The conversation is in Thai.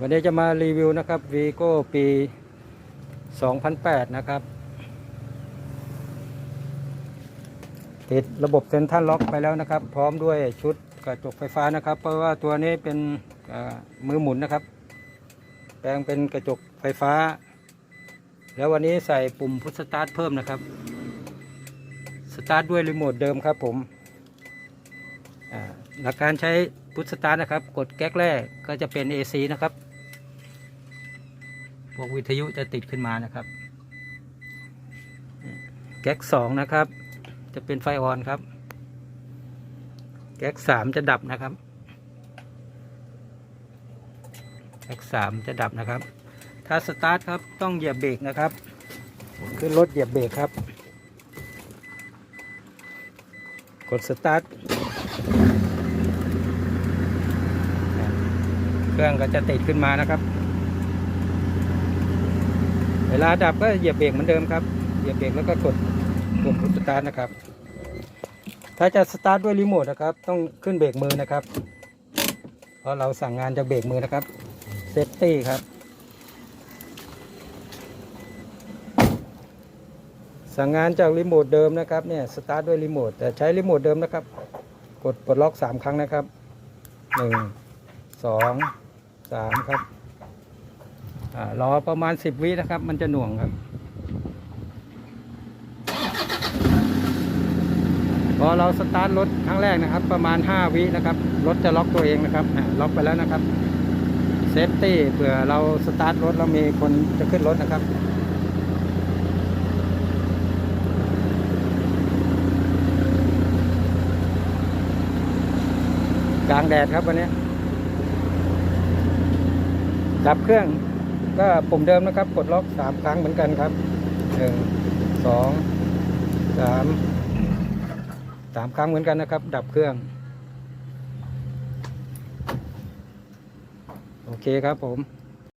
วันนี้จะมารีวิวนะครับ Vigo ปี 2008 นะครับ ติดระบบเซ็นทรัลล็อกไปแล้วนะครับ พร้อมด้วยชุดกระจกไฟฟ้านะครับ เพราะว่าตัวนี้เป็นมือหมุนนะครับ แปลงเป็นกระจกไฟฟ้า แล้ววันนี้ใส่ปุ่มพุทสตาร์ทเพิ่มนะครับ สตาร์ทด้วยรีโมทเดิมครับผมหลักการใช้พุทสตาร์ทนะครับ กดแก๊กแรกก็จะเป็น AC นะครับ พวกวิทยุจะติดขึ้นมานะครับ แก๊กสองนะครับ จะเป็นไฟออนครับ แก๊กสามจะดับนะครับ แก๊กสามจะดับนะครับ ถ้าสตาร์ทครับต้องเหยียบเบรกนะครับ ขึ้นรถเหยียบเบรกครับ กดสตาร์ทเครื่องก็จะติดขึ้นมานะครับ วลาดับก็เหยียบเบรกเหมือนเดิมครับ เหยียบเบรกแล้วก็กดปุ่มสตาร์ทนะครับ ถ้าจะสตาร์ทด้วยรีโมทนะครับ ต้องขึ้นเบรกมือนะครับ เพราะเราสั่งงานจากเบรกมือนะครับ เซฟตี้ครับ สั่งงานจากรีโมทเดิมนะครับ เนี่ย สตาร์ทด้วยรีโมท แต่ใช้รีโมทเดิมนะครับ กดปลดล็อกสามครั้งนะครับหนึ่งสองสามครับ รอประมาณสิบวินะครับ มันจะหน่วงครับ พอเราสตาร์ทรถครั้งแรกนะครับ ประมาณ 5 วินะครับรถจะล็อกตัวเองนะครับล็อกไปแล้วนะครับเซฟตี้เผื่อเราสตาร์ทรถแล้วมีคนจะขึ้นรถนะครับกลางแดดครับวันนี้ ดับเครื่อง ก็ปุ่มเดิมนะครับกดล็อกสามครั้งเหมือนกันครับหนึ่งสองสามสามครั้งเหมือนกันนะครับ ดับเครื่อง โอเคครับผม